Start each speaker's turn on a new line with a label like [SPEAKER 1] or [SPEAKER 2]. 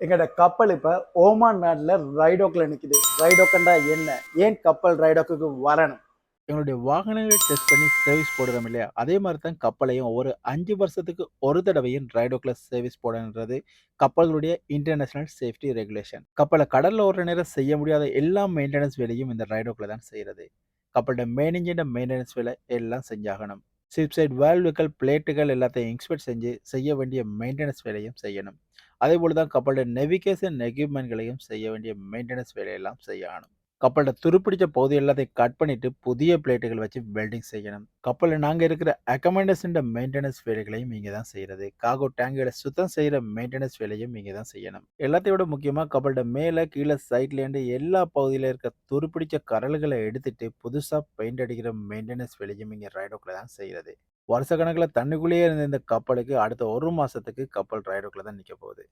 [SPEAKER 1] எங்களோட கப்பல் இப்போ ஓமான் நாட்டில் ரைடோக்கில் நிற்குது ரைடோக்கண்டா என்ன? ஏன் கப்பல் ரைடோக்குக்கு வரணும்?
[SPEAKER 2] எங்களுடைய வாகனங்களை டெஸ்ட் பண்ணி சர்வீஸ் போடுறோம் இல்லையா? அதே மாதிரி தான் கப்பலையும் ஒரு அஞ்சு வருஷத்துக்கு ஒரு தடவையும் ரைடோக்கில் சர்வீஸ் போடணுன்றது கப்பல்களுடைய இன்டர்நேஷனல் சேஃப்டி ரெகுலேஷன் கப்பலை கடலில் ஒரு நேரம் செய்ய முடியாத எல்லா மெயின்டெனன்ஸ் வேலையும் இந்த ரைடோக்கில் தான் செய்கிறது கப்பலோட மெயின் மெயின்டெனன்ஸ் வேலை எல்லாம் செஞ்சாகணும். சிப்சைட் வேல்வுகள் பிளேட்டுகள் எல்லாத்தையும் இன்ஸ்பெக்ட் செஞ்சு செய்ய வேண்டிய மெயின்டெனன்ஸ் வேலையும் செய்யணும். அதே போல தான் கப்பலோட நெவிகேஷன் எக்யூப்மெண்ட்களையும் செய்ய வேண்டிய மெயின்டெனன்ஸ் வேலையெல்லாம் செய்யணும் கப்பலோட துருப்பிடிச்ச பகுதி எல்லாத்தையும் கட் பண்ணிட்டு புதிய பிளேட்டுகள் வச்சு வெல்டிங் செய்யணும். கப்பலில் நாங்கள் இருக்கிற அக்கமெண்டேஷன் மெயின்டெனன்ஸ் வேலைகளையும் இங்கே தான் செய்கிறது காகோ டேங்குகளை சுத்தம் செய்கிற மெயின்டெனன்ஸ் வேலையும் இங்கே தான் செய்யணும். எல்லாத்தையும் விட முக்கியமாக கப்பலோட மேலே கீழே சைட்லேருந்து எல்லா பகுதியில் இருக்க துருப்பிடிச்ச கரல்களை எடுத்துட்டு புதுசாக பெயிண்ட் அடிக்கிற மெயின்டெனன்ஸ் வேலையும் இங்கே ரைடோக்கில் தான் செய்கிறது வருஷ கணக்கில் தண்ணிக்குள்ளேயே இருந்த இந்த கப்பலுக்கு அடுத்த ஒரு மாதத்துக்கு கப்பல் ரைடோக்கில் தான் நிற்க போகுது.